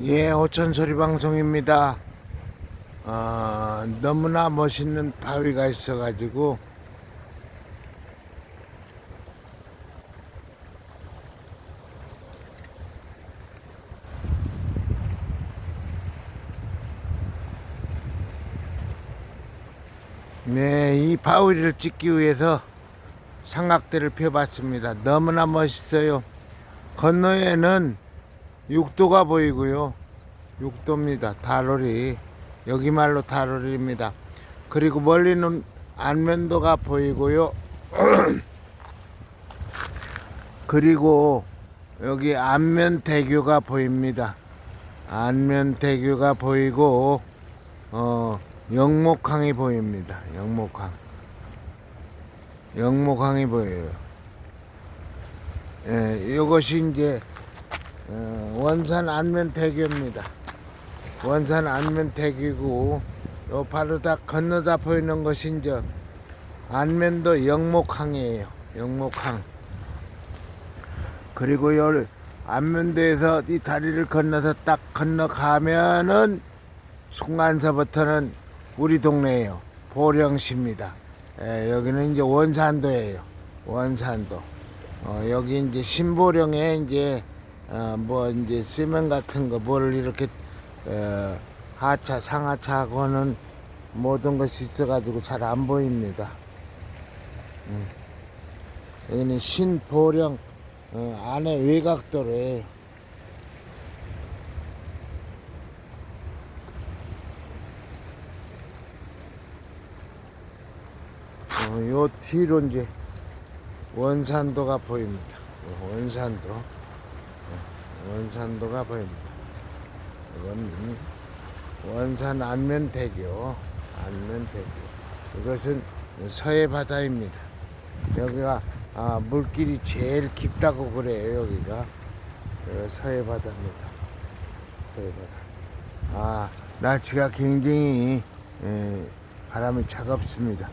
예, 호천소리 방송입니다. 어, 너무나 멋있는 바위가 있어가지고 네, 이 바위를 찍기 위해서 삼각대를 펴봤습니다. 너무나 멋있어요. 건너에는 육도가 보이고요. 육도입니다. 다로리. 여기 말로 다로리입니다. 그리고 멀리는 안면도가 보이고요. 그리고 여기 안면대교가 보입니다. 안면대교가 보이고 어 영목항이 보입니다. 영목항. 영목항이 보여요. 예, 이것이 이제 어, 원산 안면대교입니다. 원산 안면대교고 요 바로 다 건너다 보이는 것이 이제 안면도 영목항이에요. 영목항. 그리고 요 안면도에서 이 다리를 건너서 딱 건너가면은 순간서부터는 우리 동네예요. 보령시입니다. 예, 여기는 이제 원산도예요. 원산도. 어, 여기 이제 신보령에 이제 어, 뭐 이제 시멘 같은 거뭘 이렇게 어, 하차 상하차하고는 모든 것이 있어가지고 잘 안 보입니다. 음. 여기는 신보령 어, 안에 외곽도로예요. 어, 요 뒤로 이제 원산도가 보입니다. 요 원산도. 어, 원산도가 보입니다. 이건 원산 안면대교. 안면대교. 이것은 서해 바다입니다. 여기가 아, 물길이 제일 깊다고 그래요, 여기가. 여기가 서해 바다입니다. 서해 바다. 아, 날씨가 굉장히 예, 바람이 차갑습니다.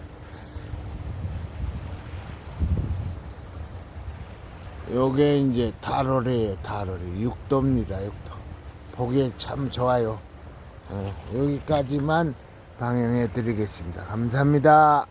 요게 이제 다로리에요, 다로리. 육도입니다, 육도. 보기에 참 좋아요. 어, 여기까지만 방영해 드리겠습니다. 감사합니다.